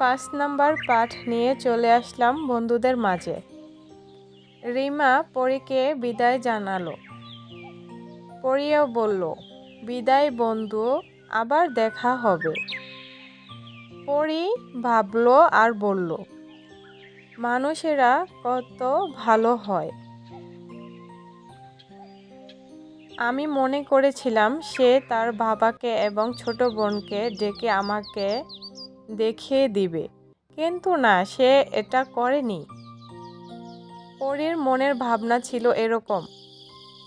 পাঁচ নাম্বার পাঠ নিয়ে চলে আসলাম বন্ধুদের মাঝে। রিমা পরীকে বিদায় জানালো। পরিও বলল, বিদায় বন্ধু, আবার দেখা হবে। পরি ভাবল আর বলল, মানুষেরা কত ভালো হয়। আমি মনে করেছিলাম সে তার বাবাকে এবং ছোট বোনকে ডেকে আমাকে দেখিয়ে দিবে। কিন্তু না, সে এটা করেনি। পরীর মনের ভাবনা ছিল এরকম।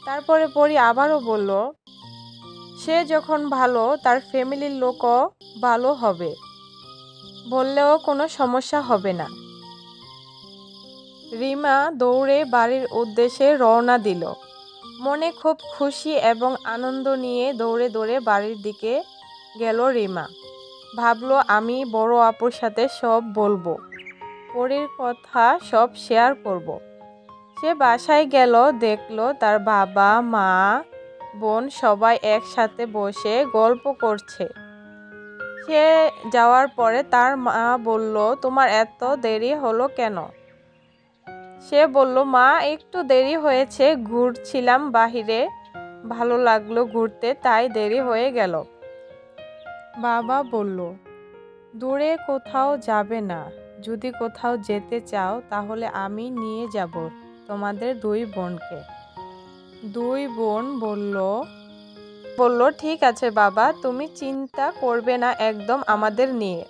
তারপরে পরী আবারও বলল, সে যখন ভালো, তার ফ্যামিলির লোকও ভালো হবে। বললেও কোনো সমস্যা হবে না। রিমা দৌড়ে বাড়ির উদ্দেশ্যে রওনা দিল। মনে খুব খুশি এবং আনন্দ নিয়ে দৌড়ে দৌড়ে বাড়ির দিকে গেল রিমা। ভাবলো, আমি বড় আপুর সাথে সব বলব। পরীর কথা সব শেয়ার করব। সে বাসায় গেল, দেখল তার বাবা, মা, বোন সবাই একসাথে বসে গল্প করছে। সে যাওয়ার পরে তার মা বলল, তোমার এত দেরি হলো কেন? সে বলল, মা, একটু দেরি হয়েছে, ঘুরছিলাম বাহিরে। ভালো লাগল ঘুরতে, তাই দেরি হয়ে গেল। বাবা বলল, দূরে কোথাও যাবে না। যদি কোথাও যেতে চাও, তাহলে আমি নিয়ে যাব তোমাদের দুই বোনকে। দুই বোন বলল বলল, ঠিক আছে বাবা, তুমি চিন্তা করবে না একদম আমাদের নিয়ে।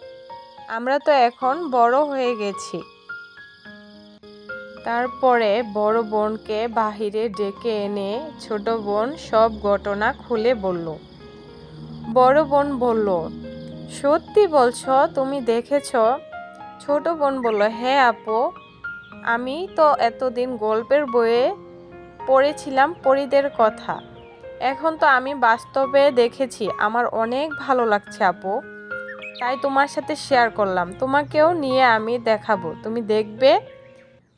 আমরা তো এখন বড় হয়ে গেছি। তারপরে বড় বোনকে বাহিরে ডেকে এনে ছোট বোন সব ঘটনা খুলে বলল বড় বোন বলল, সত্যি বলছ, তুমি দেখেছ? ছোট বোন বলল হ্যাঁ আপু, আমি তো এতদিন গল্পের বইয়ে পড়েছিলাম পরিদের কথা। এখন তো আমি বাস্তবে দেখেছি, আমার অনেক ভালো লাগছে আপু। তাই তোমার সাথে শেয়ার করলাম, তোমাকেও নিয়ে আমি দেখাবো, তুমি দেখবে?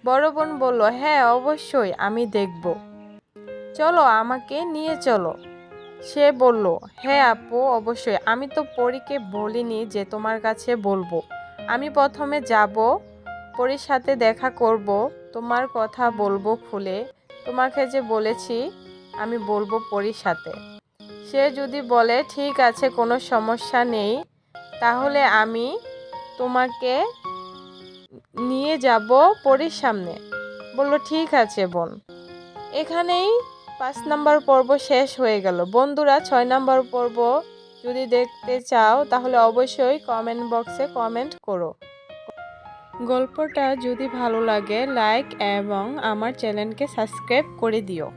বড় বোন বলল হ্যাঁ অবশ্যই, আমি দেখব। চলো, আমাকে নিয়ে চলো। সে বলল হ্যাঁ আপু, অবশ্যই। আমি তো পরীকে বলিনি যে তোমার কাছে বলব। আমি প্রথমে যাব, পরীর সাথে দেখা করব, তোমার কথা বলব খুলে। তোমাকে যে বলেছি, আমি বলব পরীর সাথে। সে যদি বলে, ঠিক আছে, কোনো সমস্যা নেই। তাহলে আমি তোমাকে নিয়ে যাব পরীর সামনে। বলল, ঠিক আছে, বোন। এখানেই পাঁচ নাম্বার পর্ব শেষ হয়ে গেল। বন্ধুরা, ছয় নাম্বার পর্ব যদি দেখতে চাও, তাহলে অবশ্যই কমেন্ট বক্সে কমেন্ট করো। গল্পটা যদি ভালো লাগে লাইক এবং আমার চ্যানেলকে সাবস্ক্রাইব করে দিও।